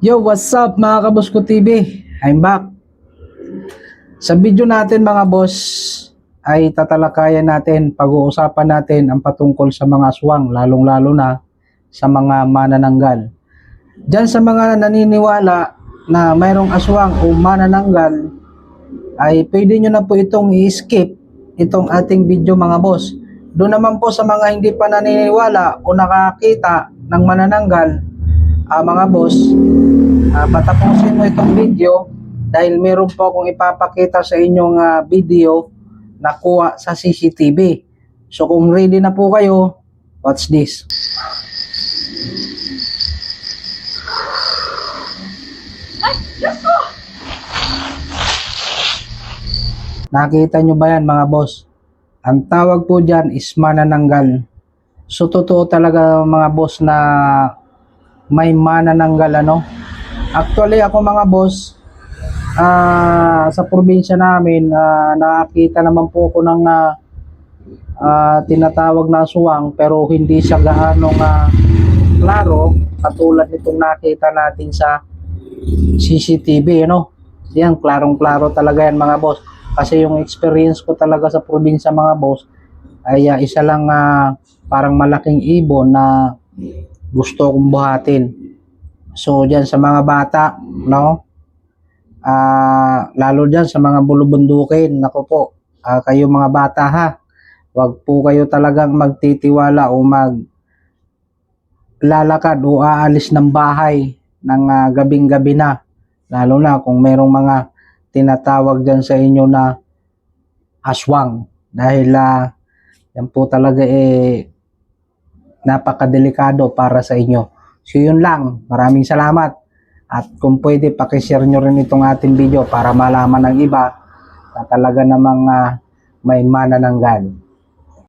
Yo, what's up mga Kabusko TV? I'm back. Sa video natin mga boss ay tatalakayan natin, pag-uusapan natin ang patungkol sa mga aswang, lalong-lalo na sa mga manananggal. Diyan sa mga naniniwala na mayroong aswang o manananggal ay pwede nyo na po itong i-skip itong ating video mga boss. Doon naman po sa mga hindi pa naniniwala o nakakita ng manananggal, ah, mga boss, Ah, patapusin mo itong video dahil meron po akong ipapakita sa inyong ah, video na kuha sa CCTV. So kung ready na po kayo, watch this. Nakita nyo ba yan mga boss? Ang tawag po dyan is manananggal. So totoo talaga mga boss na may manananggal ano? Actually ako mga boss, ah sa probinsya namin, ah, nakakita naman po ako ng ah, ah, tinatawag na aswang pero hindi siya gaano nga klaro katulad nitong nakita natin sa CCTV, ano? Yan, klarong-klaro talaga yan mga boss. Kasi yung experience ko talaga sa probinsya mga boss ay ah, isa lang ah, parang malaking ibon na gusto kong buhatin. So diyan sa mga bata, no? Ah, lalo diyan sa mga bulubundukin, nako po. ah, kayo mga bata ha. Huwag po kayo talagang magtitiwala o mag lalakad o aalis ng bahay ng ah, gabing-gabi na. Lalo na kung merong mga tinatawag diyan sa inyo na aswang dahil ah, yan po talaga eh napakadelikado para sa inyo. So yun lang, maraming salamat. At kung pwede, pakishare nyo rin itong ating video para malaman ng iba na talaga namang ah, may manananggal.